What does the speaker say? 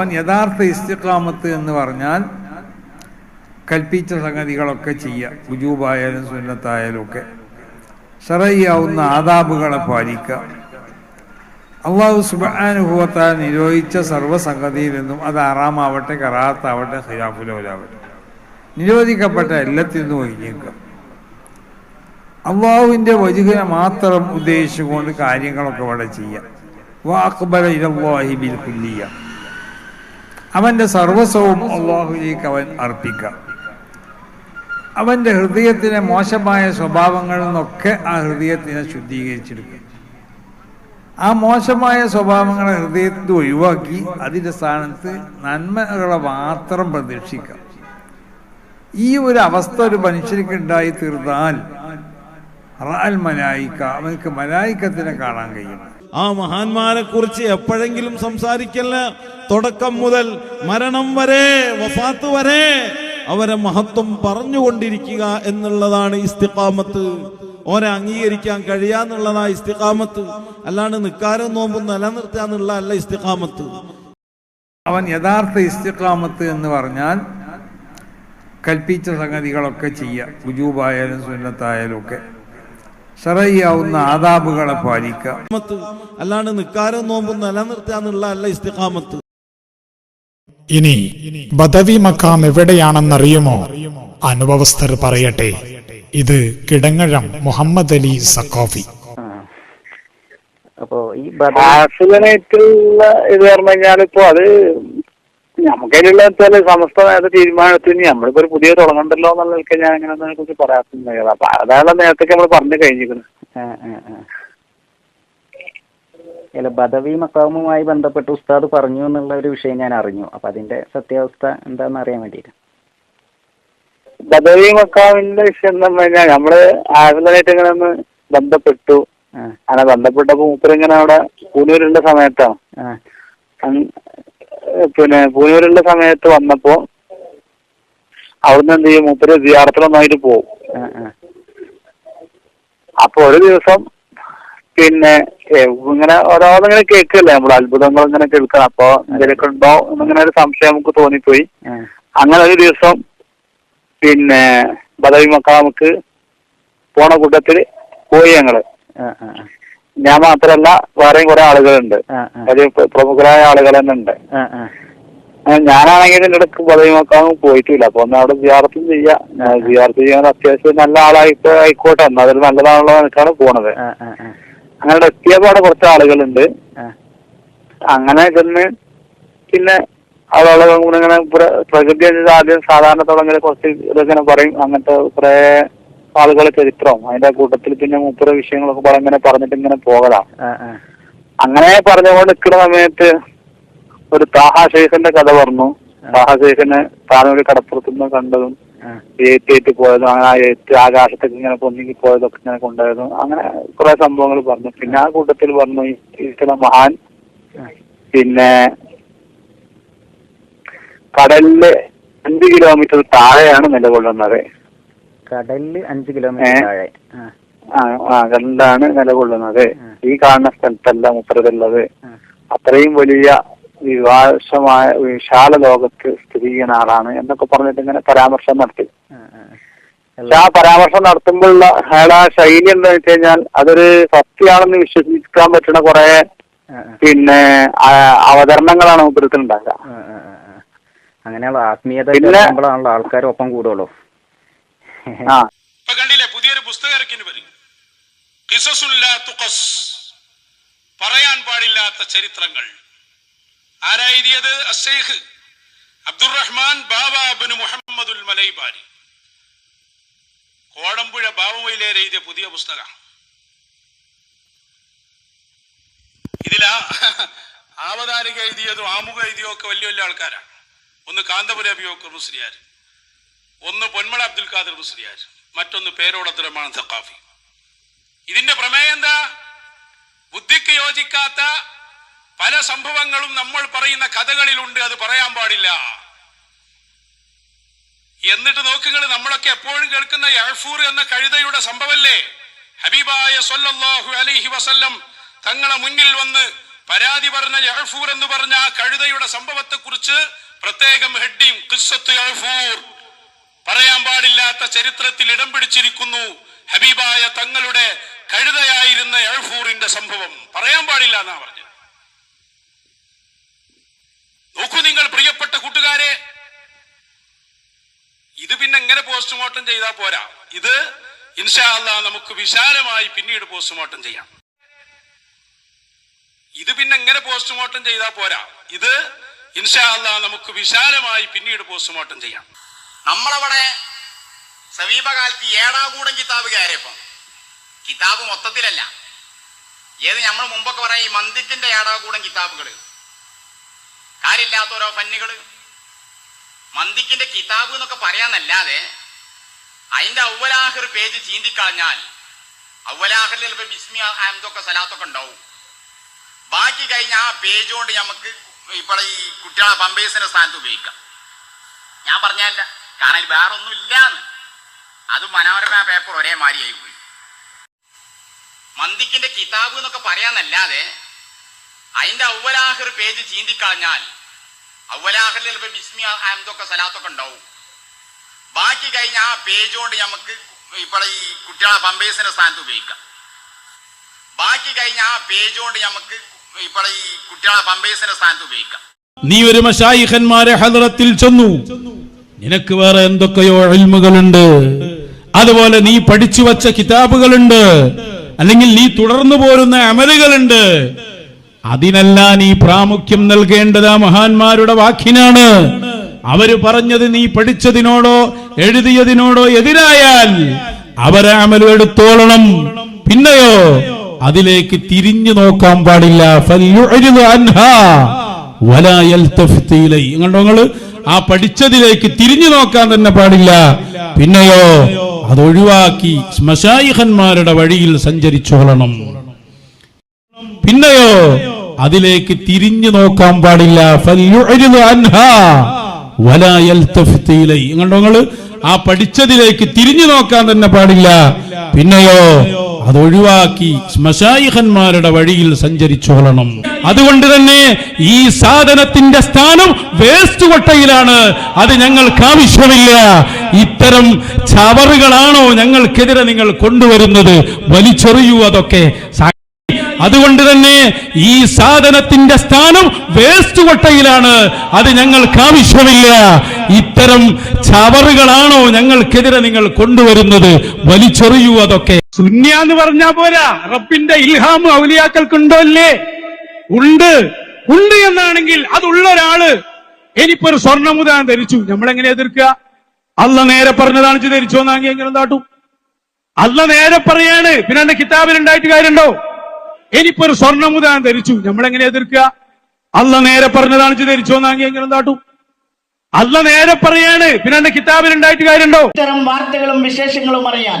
അവൻ യഥാർത്ഥ ഇസ്തിക്കാമത്ത് എന്ന് പറഞ്ഞാൽ കൽപ്പിച്ച സംഗതികളൊക്കെ ചെയ്യുക. ഉജൂബായാലും സുന്നത്തായാലും ഒക്കെ. ഷറയ്യാവുന്ന ആദാബുകളെ പാലിക്കുക. അള്ളാഹു സുബാനുഭവത്താൽ നിരോധിച്ച സർവസംഗതിയിൽ നിന്നും അത് ആറാമാവട്ടെ കറാത്താവട്ടെ ഹിരാഫുലോലാവട്ടെ നിരോധിക്കപ്പെട്ട എല്ലാത്തിൽ നിന്നും ഒഴിഞ്ഞേക്കുക. അള്ളാഹുവിന്റെ വചുകനെ മാത്രം ഉദ്ദേശിച്ചുകൊണ്ട് കാര്യങ്ങളൊക്കെ അവിടെ ചെയ്യാം വാക്ബല ഇലല്ലാഹി ബിൽ അവന്റെ സർവസ്വവും അള്ളാഹുലേക്ക് അവൻ അർപ്പിക്കാം. അവന്റെ ഹൃദയത്തിലെ മോശമായ സ്വഭാവങ്ങളിൽ നിന്നൊക്കെ ആ ഹൃദയത്തിനെ ശുദ്ധീകരിച്ചെടുക്കും. ആ മോശമായ സ്വഭാവങ്ങളെ ഹൃദയത്തിൽ ഒഴിവാക്കി അതിന്റെ സ്ഥാനത്ത് നന്മകളെ മാത്രം പ്രതീക്ഷിക്കാം. ഈ ഒരു അവസ്ഥ ഒരു മനുഷ്യർക്ക് ഉണ്ടായി തീർന്നാൽ റാൽ മലായിക്ക അവനക്ക് മലായിക്കത്തിനെ കാണാൻ കഴിയും. ആ മഹാന്മാരെ കുറിച്ച് എപ്പോഴെങ്കിലും സംസാരിക്കല്ല. തുടക്കം മുതൽ മരണം വരെ വഫാത്ത് വരെ അവരെ മഹത്വം പറഞ്ഞുകൊണ്ടിരിക്കുക എന്നുള്ളതാണ് ഇസ്തിഖാമത്ത്. ഓരെ അംഗീകരിക്കാൻ കഴിയാന്നുള്ളതാ ഇസ്തിഖാമത്ത്. അല്ലാണ്ട് നിക്കാരം നോമ്പും നിലനിർത്താന്നുള്ള അല്ല ഇസ്തിഖാമത്ത്. അവൻ യഥാർത്ഥ ഇസ്തിഖാമത്ത് എന്ന് പറഞ്ഞാൽ കൽപ്പിച്ച സംഗതികളൊക്കെ ചെയ്യുക. ഉജൂബായാലും സുന്നത്തായാലും ഒക്കെ. ഷറയ്യാവുന്ന ആദാബുകളെ പാലിക്കുക അല്ലാണ്ട് നിക്കാരം നോമ്പും നിലനിർത്താന്നുള്ള അല്ല ഇസ്തിഖാമത്ത്. ഇനി ബദവി മക്കാം എവിടെയാണെന്നറിയുമോ? അനുഭവസ്ഥർ പറയട്ടെ. ഇത് കിടങ്ങഴം മുഹമ്മദ് അലി സക്കോഫി അപ്പോ ഈ ബദൽ ഹാസിലനായിട്ടുള്ള ഇത് പറഞ്ഞു കഴിഞ്ഞാൽ ഇപ്പൊ അത് നമുക്കതിലുള്ള സമസ്ത നേരത്തെ തീരുമാനത്തിന് നമ്മളിപ്പോ ഒരു പുതിയ തുടങ്ങണ്ടല്ലോ എന്നുള്ള നിലയ്ക്ക് ഞാൻ അങ്ങനെ അതിനെ കുറിച്ച് പറയാത്തുണ്ടായത് അപ്പൊ അതാണ് നേരത്തെ നമ്മൾ പറഞ്ഞു കഴിഞ്ഞിരിക്കുന്നത്. അല്ല ബദവി മക്കാമുമായി ബന്ധപ്പെട്ട് ഉസ്താദ് പറഞ്ഞു എന്നുള്ള ഒരു വിഷയം ഞാൻ അറിഞ്ഞു. അപ്പൊ അതിന്റെ സത്യാവസ്ഥ എന്താണെന്ന് അറിയാൻ വേണ്ടിയിട്ട്. ബദവി മക്കാവിന്റെ വിഷയം എന്ന് പറഞ്ഞാൽ നമ്മൾ ഹാസിലനായിട്ട് ഇങ്ങനെ ഒന്ന് ബന്ധപ്പെട്ടു. അങ്ങനെ ബന്ധപ്പെട്ടപ്പോ മൂപ്പർ ഇങ്ങനെ അവിടെ പൂനൂരുള്ള സമയത്താണ് ആ, അങ് പിന്നെ പൂനൂരുള്ള സമയത്ത് വന്നപ്പോ അവിടുന്ന് എന്ത് ചെയ്യും? മൂപ്പര് സിയാറത്തിലൊന്നായിട്ട് പോകും അപ്പൊ ഒരു ദിവസം പിന്നെ ഇങ്ങനെ ഓരോന്നിങ്ങനെ കേൾക്കല്ലേ? നമ്മൾ അത്ഭുതങ്ങൾ ഇങ്ങനെ കേൾക്കണം. അപ്പൊ എന്തെങ്കിലുമൊക്കെ ഉണ്ടോ എന്നിങ്ങനെ ഒരു സംശയം നമുക്ക് തോന്നിപ്പോയി. അങ്ങനെ ഒരു ദിവസം പിന്നെ ബദവി മക്കാമക്ക് പോണ കൂട്ടത്തിൽ പോയി ഞങ്ങൾ. ഞാൻ മാത്രല്ല വേറെയും കുറെ ആളുകളുണ്ട്. അതിൽ പ്രമുഖരായ ആളുകൾ തന്നെ ഉണ്ട്. ഞാനാണെങ്കിൽ എന്റെ അടുക്ക് ബദവി മക്കാമ് പോയിട്ടില്ല. അപ്പൊ ഒന്ന് അവിടെ ജിയാർത്തും ചെയ്യാം. ജിയാർത്ത് ചെയ്യാൻ അത്യാവശ്യം നല്ല ആളായിട്ട് ആയിക്കോട്ടെ. എന്നാ അതൊരു നല്ലതാണല്ലോ എനിക്കാണ് പോണത്. അങ്ങനെ എത്തിയപ്പോ അവിടെ കുറച്ച് ആളുകളുണ്ട്. അങ്ങനെ ചെന്ന് പിന്നെ അതോളം ഇങ്ങനെ പ്ര- പ്രകൃതി ആദ്യം സാധാരണ തുടങ്ങി കുറച്ച് ഇതൊക്കെ പറയും. അങ്ങനത്തെ കുറെ ആളുകളെ ചരിത്രവും അതിന്റെ കൂട്ടത്തിൽ പിന്നെ മൂപ്പര വിഷയങ്ങളൊക്കെ പറഞ്ഞ ഇങ്ങനെ പറഞ്ഞിട്ട് ഇങ്ങനെ പോകലാ. അങ്ങനെ പറഞ്ഞുകൊണ്ട് നിൽക്കുന്ന സമയത്ത് ഒരു താഹ ഷെയ്ഖിന്റെ കഥ പറഞ്ഞു. താഹ ഷെയ്ഖിനെ കടപ്പുറത്തു കടപ്പുറത്തുനിന്ന് കണ്ടതും ഏറ്റ് പോയതും അങ്ങനെ ആ ഏറ്റ് ആകാശത്തേക്ക് ഇങ്ങനെ പൊന്നിങ്ങി പോയതൊക്കെ ഇങ്ങനെ കൊണ്ടുപോയതും അങ്ങനെ കുറെ സംഭവങ്ങൾ പറഞ്ഞു. പിന്നെ ആ കൂട്ടത്തിൽ പറഞ്ഞു ഇരിക്കുന്ന മഹാൻ പിന്നെ കടലിൽ അഞ്ച് കിലോമീറ്റർ താഴെയാണ് നിലകൊള്ളുന്നത്. കടലിൽ അഞ്ച് കിലോമീറ്റർ താഴെ. ആ, കടലിലാണ് നിലകൊള്ളുന്നത്. ഈ കാണുന്ന സ്ഥലത്തല്ല മുപ്പരതുള്ളത് അത്രയും വലിയ വിവാശമായ വിശാല ലോകത്ത് സ്ഥിതി ചെയ്യുന്ന ആളാണ് എന്നൊക്കെ പറഞ്ഞിട്ട് ഇങ്ങനെ പരാമർശം നടത്തി. പക്ഷെ ആ പരാമർശം നടത്തുമ്പോഴുള്ള അയാളെ ആ ശൈലി എന്താണെന്ന് വെച്ച് കഴിഞ്ഞാൽ അതൊരു സത്യമാണെന്ന് വിശ്വസിക്കാൻ പറ്റുന്ന കുറെ പിന്നെ അവതരണങ്ങളാണ് ആ, ആ. അങ്ങനെയുള്ള ആത്മീയത ആൾക്കാർ ഒപ്പം കൂടുള്ളൂ. ഇപ്പൊ കണ്ടില്ലേ പുതിയൊരു പുസ്തകം ഇറക്കിന് വരും പറയാൻ പാടില്ലാത്ത ചരിത്രങ്ങൾ. ആരാ അസേഖ് അബ്ദുറഹ്മാൻ ബാബാബിന് മുഹമ്മദുൽ മലൈബാരി. കോടമ്പുഴ ബാബുമയിലേർ എഴുതിയ പുതിയ പുസ്തകം. ഇതിലാ ആവതാരിക എഴുതിയതും ആമുഖ എഴുതിയതും ഒക്കെ വലിയ വലിയ ആൾക്കാരാണ്. ഒന്ന് കാന്തപുര അഭിയോഗ മുസ്ലിയാർ ഒന്ന് പൊന്മള അബ്ദുൽ ഖാദർ മുസ്ലിയാർ മറ്റൊന്ന് പേരോട് അബ്ദുറഹ്മാൻ സഖാഫി. ഇതിന്റെ പ്രമേയം എന്താ? ബുദ്ധിക്ക് യോജിക്കാത്ത പല സംഭവങ്ങളും നമ്മൾ പറയുന്ന കഥകളിലുണ്ട് അത് പറയാൻ പാടില്ല. എന്നിട്ട് നോക്കുകൾ നമ്മളൊക്കെ എപ്പോഴും കേൾക്കുന്ന യഹ്ഫൂർ എന്ന കഴുതയുടെ സംഭവല്ലേ? ഹബീബായ സൊല്ലാഹു അലൈഹി വസല്ലം തങ്ങളെ മുന്നിൽ വന്ന് പരാതി പറഞ്ഞ യഹഫൂർ എന്ന് പറഞ്ഞ ആ കഴുതയുടെ സംഭവത്തെക്കുറിച്ച് പ്രത്യേകം ഹെഡിങ് കിസ്സത്ത് യഹഫൂർ പറയാൻ പാടില്ലാത്ത ചരിത്രത്തിൽ ഇടം പിടിച്ചിരിക്കുന്നു ഹബീബായ തങ്ങളുടെ കഴുതയായിരുന്ന യഹഫൂറിന്റെ സംഭവം. പറയാൻ പാടില്ല എന്നാ പറഞ്ഞത്. നോക്കൂ നിങ്ങൾ പ്രിയപ്പെട്ട കൂട്ടുകാരെ ഇത് പിന്നെ എങ്ങനെ പോസ്റ്റ്മോർട്ടം ചെയ്താൽ പോരാ? ഇത് ഇൻഷാല്ല നമുക്ക് വിശാലമായി പിന്നീട് പോസ്റ്റ്മോർട്ടം ചെയ്യാം. ഇത് പിന്നെ എങ്ങനെ പോസ്റ്റ്മോർട്ടം ചെയ്താൽ പോരാ? ഇത് ഇൻഷാല്ല നമുക്ക് വിശാലമായി പിന്നീട് പോസ്റ്റ്മോർട്ടം ചെയ്യാം. നമ്മളവിടെ സമീപകാലത്ത് ഏടാകൂടം കിതാബ് കയറിയപ്പം. കിതാബ് മൊത്തത്തിലല്ല. ഏത് നമ്മൾ മുമ്പൊക്കെ പറയാം ഈ മന്ദിത്തിന്റെ ഏടാകൂടം കിതാബുകൾ കാര്യമില്ലാത്ത ഓരോ ഫന്നുകൾ മന്ദിക്കിന്റെ കിതാബ് എന്നൊക്കെ പറയാന്നല്ലാതെ അതിന്റെ ഔവലാഹിർ പേജ് ചീന്തിക്കളഞ്ഞാൽ ഔവലാഹിറിൽ ചിലപ്പോൾ ബിസ്മി അഹമ്മദൊക്കെ സലാത്തൊക്കെ ഉണ്ടാവും. ബാക്കി കഴിഞ്ഞ ആ പേജ് കൊണ്ട് നമുക്ക് ഇപ്പോൾ ഈ കുട്ടികളെ പമ്പേഴ്സിന്റെ സ്ഥാനത്ത് ഉപയോഗിക്കാം. ഞാൻ പറഞ്ഞല്ല കാരണം അതിൽ വേറെ ഒന്നും ഇല്ലാന്ന്. അത് മനോരമ പേപ്പർ ഒരേ മാതിരിയായി പോയി. മന്ദിക്കിന്റെ കിതാബ് എന്നൊക്കെ പറയാന്നല്ലാതെ അതിന്റെ ഔവലാഹിർ പേജ് ചീന്തിക്കളഞ്ഞാൽ ഔവലാഹിറിൽ ചിലപ്പോൾ ബിസ്മി അഹമ്മദൊക്കെ സലാത്തൊക്കെ ഉണ്ടാവും. ബാക്കി കഴിഞ്ഞ ആ പേജ് കൊണ്ട് നമുക്ക് ഇപ്പോൾ ഈ കുട്ടികളെ പമ്പേഴ്സിന്റെ സ്ഥാനത്ത് ഉപയോഗിക്കാം. ബാക്കി കഴിഞ്ഞ ആ പേജ് കൊണ്ട് നമുക്ക് ഇപ്പോൾ ഈ കുട്ടികളെ പമ്പേഴ്സിന്റെ സ്ഥാനത്ത് ഉപയോഗിക്കാം. നീ ഒരു മഷായിഖന്മാരെ ഹദറത്തിൽ ചെന്നു. നിനക്ക് വേറെ എന്തൊക്കെയോ അഴിമുകളുണ്ട് അതുപോലെ നീ പഠിച്ചു വച്ച കിതാബുകളുണ്ട്. അല്ലെങ്കിൽ നീ തുടർന്നു പോരുന്ന അമലുകളുണ്ട്. അതിനെല്ലാം നീ പ്രാമുഖ്യം നൽകേണ്ടത് ആ മഹാന്മാരുടെ വാക്കിനാണ്. അവർ പറഞ്ഞത് നീ പഠിച്ചതിനോടോ എഴുതിയതിനോടോ എതിരായാൽ അവരെ അമലും എടുത്തോളണം. പിന്നെയോ അതിലേക്ക് തിരിഞ്ഞു നോക്കാൻ പാടില്ല. കണ്ടോ നിങ്ങൾ? ആ പഠിച്ചതിലേക്ക് തിരിഞ്ഞു നോക്കാൻ തന്നെ പാടില്ല. പിന്നെയോ അതൊഴിവാക്കി ശ്മശായിഹന്മാരുടെ വഴിയിൽ സഞ്ചരിച്ചോളണം. പിന്നെയോ അതിലേക്ക് തിരിഞ്ഞു നോക്കാൻ പാടില്ല. നിങ്ങൾ ആ പഠിച്ചതിലേക്ക് തിരിഞ്ഞു നോക്കാൻ തന്നെ പാടില്ല. പിന്നെയോ. അതൊഴിവാക്കി ശ്മശായിഹന്മാരുടെ വഴിയിൽ സഞ്ചരിച്ചോളണം അതുകൊണ്ട് തന്നെ ഈ സാധനത്തിന്റെ സ്ഥാനം വേസ്റ്റ് കൊട്ടയിലാണ്. അത് ഞങ്ങൾക്ക് ആവശ്യമില്ല. ഇത്തരം ചവറുകളാണോ ഞങ്ങൾക്കെതിരെ നിങ്ങൾ കൊണ്ടുവരുന്നത്? വലിച്ചെറിയൂ അതൊക്കെ. അതുകൊണ്ട് തന്നെ ഈ സാധനത്തിന്റെ സ്ഥാനം വേസ്റ്റ് കൊട്ടയിലാണ്. അത് ഞങ്ങൾക്ക് ആവശ്യമില്ല. ഇത്തരം ചവറുകളാണോ ഞങ്ങൾക്കെതിരെ നിങ്ങൾ കൊണ്ടുവരുന്നത്? വലിച്ചെറിയൂ അതൊക്കെ. സുന്യാന്ന് പറഞ്ഞാ പോരാ. റബ്ബിന്റെ ഇൽഹാം ഔലിയാക്കൾക്കുണ്ടോ അല്ലേ ഉണ്ട്. ഉണ്ട് എന്നാണെങ്കിൽ അതുള്ള ഒരാൾ ഇനിയിപ്പോ ഒരു സ്വർണമുദാൻ ധരിച്ചു. നമ്മളെങ്ങനെ എതിർക്കുക? അല്ല നേരെ പറഞ്ഞതാണ് ധരിച്ചു എന്നാങ്കി എങ്ങനെ താട്ടും അല്ല നേരെ പറയാണ്. പിന്നെ എന്റെ കിതാബിൽ ഉണ്ടായിട്ട് കാര്യമുണ്ടോ? ഇനിയിപ്പോ ഒരു സ്വർണമുദാൻ ധരിച്ചു. നമ്മളെങ്ങനെ എതിർക്കുക? അല്ല നേരെ പറഞ്ഞതാണ് ധരിച്ചു എന്നാങ്കി എങ്ങനെ താട്ടും അല്ല നേരെ പറയാണ്. പിന്നെ എന്റെ കിതാബിൽ ഉണ്ടായിട്ട് കാര്യമുണ്ടോ? ഇത്തരം വാർത്തകളും വിശേഷങ്ങളും അറിയാൻ